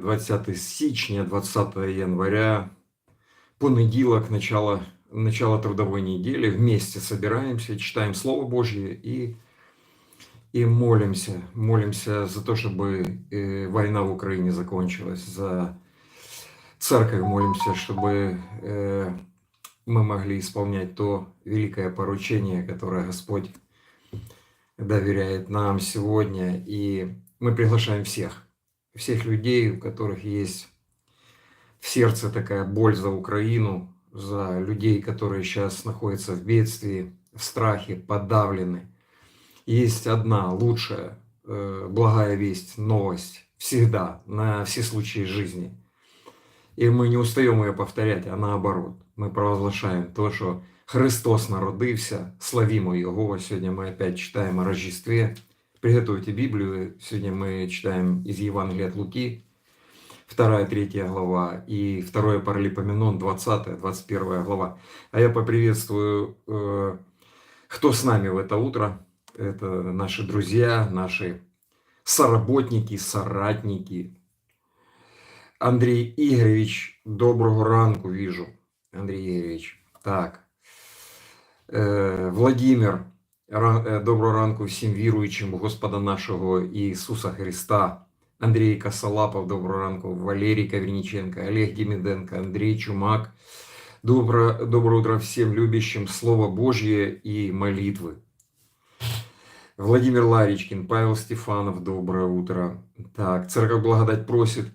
20 січня, 20 января, понеділок, начало, начало трудовой недели. Вместе собираемся, читаем Слово Божье и, и молимся. Молимся за то, чтобы э, война в Украине закончилась, за церковь молимся, чтобы э, мы могли исполнять то великое поручение, которое Господь доверяет нам сегодня. И мы приглашаем всех – всех людей, у которых есть в сердце такая боль за Украину, за людей, которые сейчас находятся в бедствии, в страхе, подавлены. Есть одна лучшая, э, благая весть, новость всегда, на все случаи жизни. И мы не устаем ее повторять, а наоборот. Мы провозглашаем то, что Христос народився, славімо Його. Сегодня мы опять читаем о Рождестве – Приготовьте Библию. Сегодня мы читаем из Евангелия от Луки, 2-3 глава и 2 Паралипоменон, 20-21 глава. А я поприветствую, э, кто с нами в это утро. Это наши друзья, наши соработники, соратники. Андрей Игоревич, доброго ранку вижу. Андрей Игоревич. Так. Э, Владимир, доброго ранку всім віруючим Господа нашого Ісуса Христа. Андрій Косолапов, доброго ранку, Валерій Каврініченко, Олег Демиденко, Андрей Чумак. Добро, доброе утро всем любящим Слово Божье и молитвы. Владимир Ларичкин, Павел Стефанов, доброе утро. Так, Церковь Благодать просит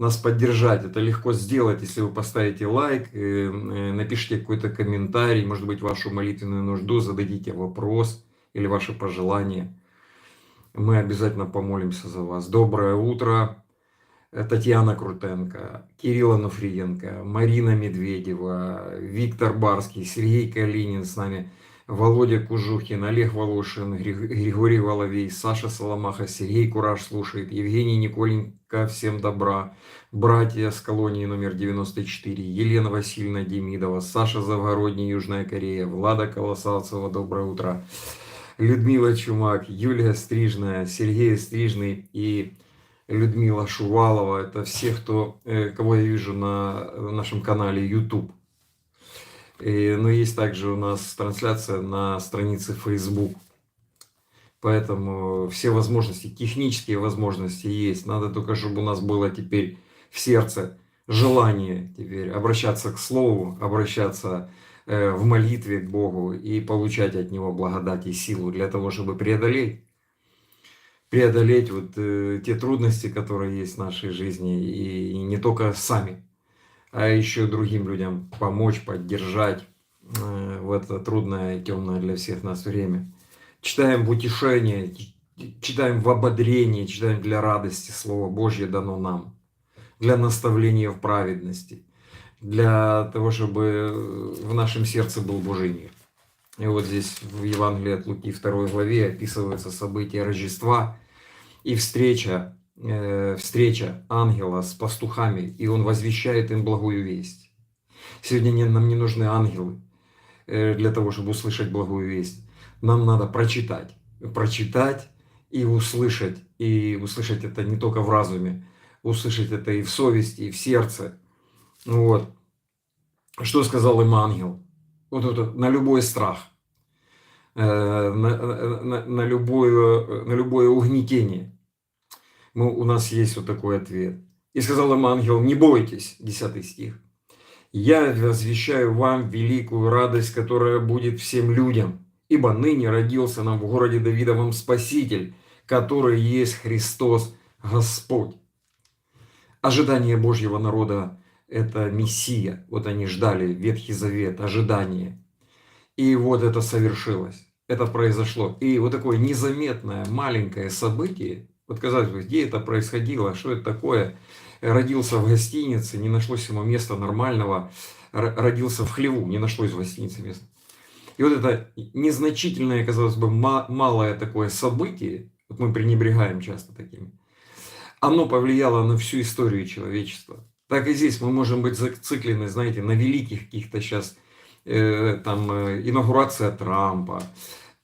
нас поддержать. Это легко сделать, если вы поставите лайк, э, э, напишите какой-то комментарий, может быть, вашу молитвенную нужду, зададите вопрос или ваше пожелание. Мы обязательно помолимся за вас. Доброе утро. Э, Татьяна Крутенко, Кирилл Ануфриенко, Марина Медведева, Виктор Барский, Сергей Калинин с нами – Володя Кужухин, Олег Волошин, Григорий Воловей, Саша Соломаха, Сергей Кураж слушает, Евгений Николенко, всем добра, братья с колонии номер 94, Елена Васильевна Демидова, Саша Завгородний, Южная Корея, Влада Колосалцева, доброе утро, Людмила Чумак, Юлия Стрижная, Сергей Стрижный и Людмила Шувалова. Это все, кто, э, кого я вижу на нашем канале YouTube. И, но есть также у нас трансляция на странице Facebook. Поэтому все возможности, технические возможности есть. Надо только, чтобы у нас было теперь в сердце желание теперь обращаться к Слову, обращаться э, в молитве к Богу и получать от Него благодать и силу для того, чтобы преодолеть преодолеть вот э, те трудности, которые есть в нашей жизни, и, и не только сами, а еще другим людям помочь, поддержать э, в это трудное и темное для всех нас время. Читаем в утешение, читаем в ободрении, читаем для радости. Слово Божье дано нам. Для наставления в праведности. Для того, чтобы в нашем сердце был Божий мир. И вот здесь в Евангелии от Луки 2 главе описывается событие Рождества и встреча Э, встреча ангела с пастухами, и он возвещает им благую весть. Сегодня нам не нужны ангелы э, для того, чтобы услышать благую весть. Нам надо прочитать, прочитать и услышать. И услышать это не только в разуме, услышать это и в совести, и в сердце. Вот. Что сказал им ангел? Вот это на любой страх, э, на, на, на, любое, на любое угнетение – мы, у нас есть вот такой ответ. И сказал им ангел, не бойтесь, 10 стих. Я возвещаю вам великую радость, которая будет всем людям. Ибо ныне родился нам в городе Давидовом Спаситель, который есть Христос Господь. Ожидание Божьего народа – это Мессия. Вот они ждали Ветхий Завет, ожидание. И вот это совершилось. Это произошло. И вот такое незаметное маленькое событие вот казалось бы, где это происходило, что это такое? Родился в гостинице, не нашлось ему места нормального, родился в хлеву, не нашлось в гостинице места. И вот это незначительное, казалось бы, малое такое событие, вот мы пренебрегаем часто такими, оно повлияло на всю историю человечества. Так и здесь мы можем быть зациклены, знаете, на великих каких-то сейчас, э, там, э, инаугурация Трампа,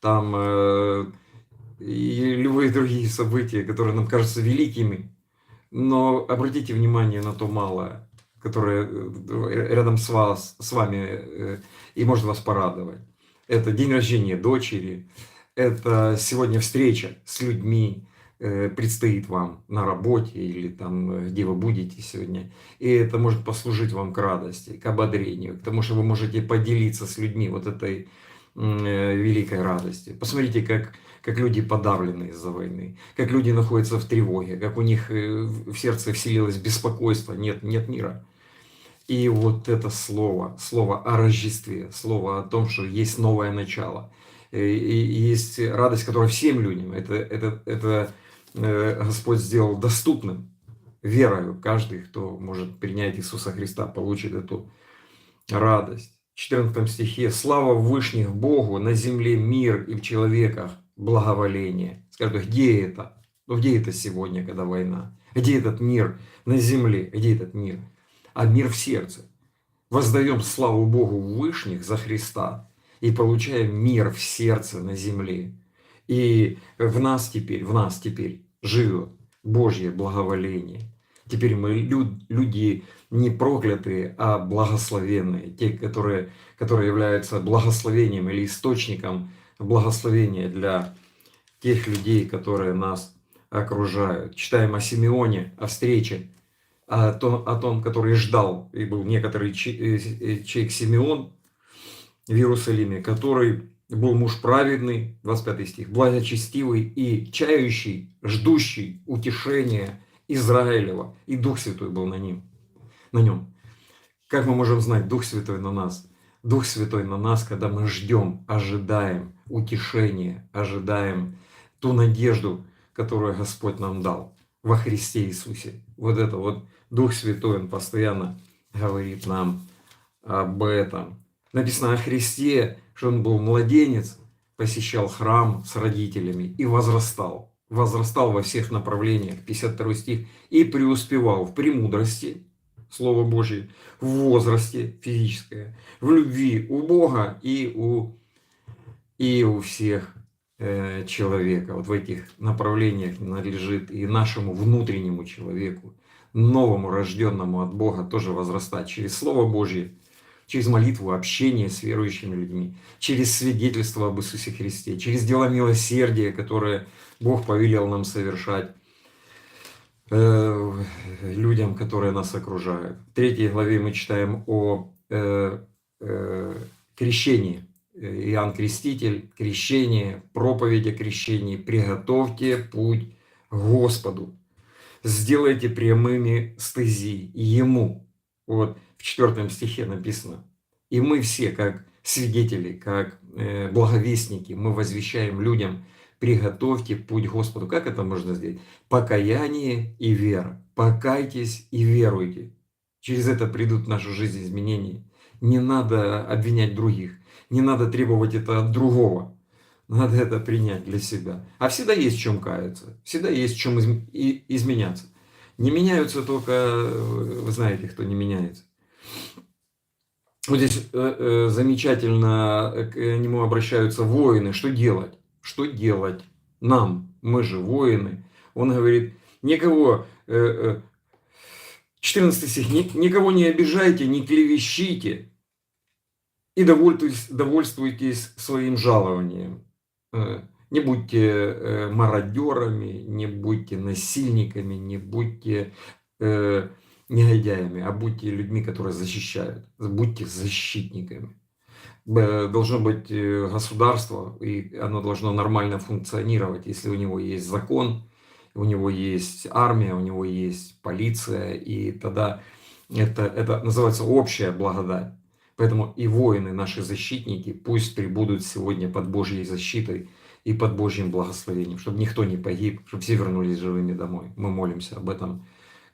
там, э, и любые другие события, которые нам кажутся великими, Но обратите внимание на то малое, которое э, рядом с, вас, с вами э, и может вас порадовать. Это день рождения дочери, это сегодня встреча с людьми, э, предстоит вам на работе или там, где вы будете сегодня. И это может послужить вам к радости, к ободрению, к тому, что вы можете поделиться с людьми вот этой великой радостью. Посмотрите, как как люди подавлены из-за войны, как люди находятся в тревоге, как у них э, в сердце вселилось беспокойство, нет, нет мира. И вот это слово, слово о Рождестве, слово о том, что есть новое начало, э, и есть радость, которая всем людям, это, это, это э, Господь сделал доступным верою. Каждый, кто может принять Иисуса Христа, получит эту радость. В 14 стихе «Слава Вышних Богу на земле мир и в человеках, благоволение. Скажут, где это? Ну где это сегодня, когда война? Где этот мир на земле? Где этот мир? А мир в сердце. Воздаем славу Богу Вышних за Христа и получаем мир в сердце на земле. И в нас теперь, в нас теперь живет Божье благоволение. Теперь мы люди не проклятые, а благословенные. Те, которые, которые являются благословением или источником благословение для тех людей, которые нас окружают. Читаем о Симеоне, о встрече, о том, о том который ждал, и был некоторый э, э, человек Симеон в Иерусалиме, который был муж праведный, 25 стих, благочестивый и чающий, ждущий утешения Израилева, и Дух Святой был на нем. На нем. Как мы можем знать, Дух Святой на нас? Дух Святой на нас, когда мы ждем, ожидаем утешения, ожидаем ту надежду, которую Господь нам дал во Христе Иисусе. Вот это вот Дух Святой, Он постоянно говорит нам об этом. Написано о Христе, что Он был младенец, посещал храм с родителями и возрастал. Возрастал во всех направлениях, 52 стих, и преуспевал в премудрости, Слово Божье, в возрасте физическое, в любви у Бога и у, и у всех э, человека. Вот в этих направлениях надлежит и нашему внутреннему человеку, новому, рожденному от Бога, тоже возрастать через Слово Божье, через молитву, общение с верующими людьми, через свидетельство об Иисусе Христе, через дела милосердия, которые Бог повелел нам совершать Э, людям, которые нас окружают. В третьей главе мы читаем о э, э, крещении. Иоанн Креститель, крещение, проповедь о крещении. Приготовьте путь Господу. Сделайте прямыми стези Ему. Вот в четвертом стихе написано. И мы все, как свидетели, как благовестники, мы возвещаем людям – приготовьте путь Господу. Как это можно сделать? Покаяние и вера. Покайтесь и веруйте. Через это придут в нашу жизнь изменения. Не надо обвинять других. Не надо требовать это от другого. Надо это принять для себя. А всегда есть в чем каяться. Всегда есть в чем изменяться. Не меняются только, вы знаете, кто не меняется. Вот здесь э, э, замечательно к нему обращаются воины. Что делать? что делать нам, мы же воины. Он говорит, никого, 14 э, э, стих, никого не обижайте, не клевещите и довольствуйтесь, довольствуйтесь своим жалованием. Э, не будьте мародерами, не будьте насильниками, не будьте негодяями, а будьте людьми, которые защищают. Будьте защитниками должно быть э, государство, и оно должно нормально функционировать, если у него есть закон, у него есть армия, у него есть полиция, и тогда это, это называется общая благодать. Поэтому и воины, наши защитники, пусть прибудут сегодня под Божьей защитой и под Божьим благословением, чтобы никто не погиб, чтобы все вернулись живыми домой. Мы молимся об этом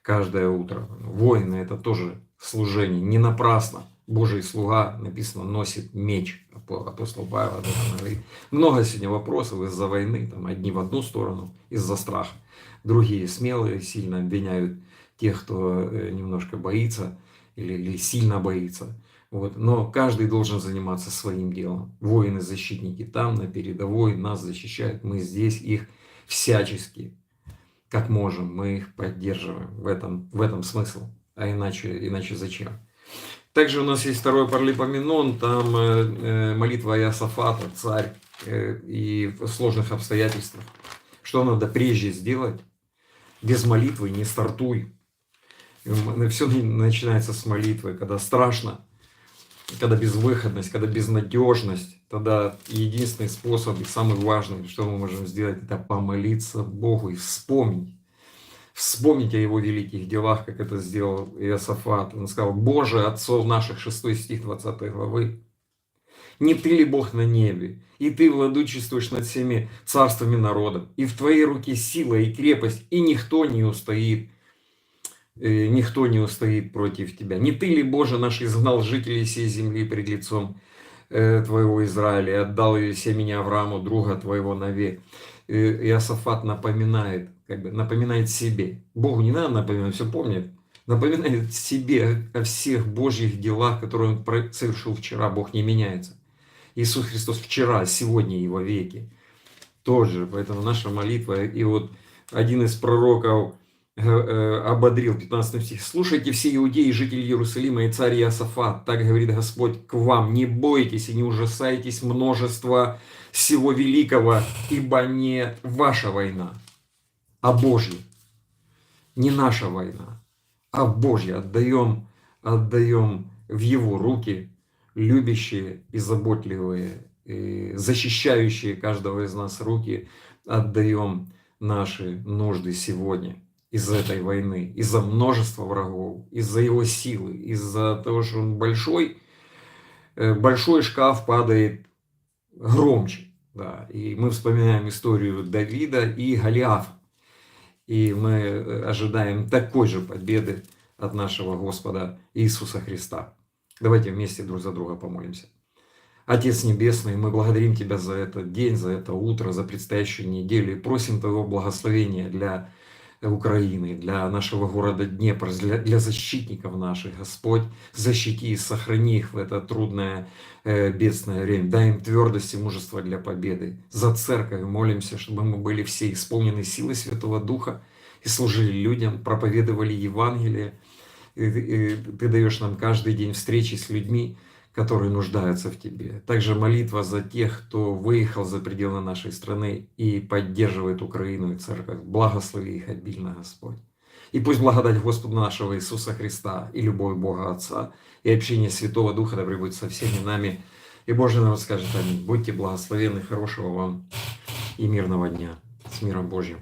каждое утро. Воины это тоже служение, не напрасно. Божий слуга, написано, носит меч. Апостол Павел об этом говорит. Много сегодня вопросов из-за войны. Там одни в одну сторону, из-за страха. Другие смелые, сильно обвиняют тех, кто э, немножко боится или, или сильно боится. Вот. Но каждый должен заниматься своим делом. Воины-защитники там, на передовой, нас защищают. Мы здесь их всячески как можем, мы их поддерживаем. В этом, в этом смысл. А иначе, иначе зачем? Также у нас есть второй Парлипоменон, там э, э, молитва Иосафата, царь, э, и в сложных обстоятельствах. Что надо прежде сделать? Без молитвы не стартуй. Все начинается с молитвы, когда страшно, когда безвыходность, когда безнадежность, тогда единственный способ и самый важный, что мы можем сделать, это помолиться Богу и вспомнить. Вспомнить о его великих делах, как это сделал Иосафат. Он сказал, Боже, отцов наших, 6 стих 20 главы, не ты ли Бог на небе, и ты владычествуешь над всеми царствами народов, и в твоей руке сила и крепость, и никто не устоит, никто не устоит против тебя. Не ты ли, Боже наш, изгнал жителей всей земли пред лицом э, твоего Израиля отдал ее семени Аврааму, друга твоего навек. Э, Иосафат напоминает, как бы напоминает себе. Богу не надо напоминать, все помнит. Напоминает себе о всех Божьих делах, которые он совершил вчера. Бог не меняется. Иисус Христос вчера, сегодня и во веки. Тоже, поэтому наша молитва. И вот один из пророков э, э, ободрил 15 стих. «Слушайте все иудеи, жители Иерусалима и царь Иосафат, так говорит Господь к вам, не бойтесь и не ужасайтесь множества всего великого, ибо не ваша война, а Божья. Не наша война, а Божья. Отдаем, отдаем в Его руки любящие и заботливые, и защищающие каждого из нас руки, отдаем наши нужды сегодня из-за этой войны, из-за множества врагов, из-за его силы, из-за того, что он большой, э, большой шкаф падает громче. Да. И мы вспоминаем историю Давида и Голиафа. И мы э, ожидаем такой же победы от нашего Господа Иисуса Христа. Давайте вместе друг за друга помолимся. Отец Небесный, мы благодарим Тебя за этот день, за это утро, за предстоящую неделю и просим Твоего благословения для Украины, для нашего города Днепр, для, для защитников наших. Господь, защити и сохрани их в это трудное, э, бедственное время. Дай им твердость и мужество для победы. За церковь молимся, чтобы мы были все исполнены силой Святого Духа и служили людям, проповедовали Евангелие, ты даешь нам каждый день встречи с людьми, которые нуждаются в Тебе. Также молитва за тех, кто выехал за пределы нашей страны и поддерживает Украину и Церковь. Благослови их обильно, Господь. И пусть благодать Господа нашего Иисуса Христа и любовь Бога Отца и общение Святого Духа да будет со всеми нами. И Божий народ скажет Аминь. Будьте благословенны, хорошего вам и мирного дня. С миром Божьим.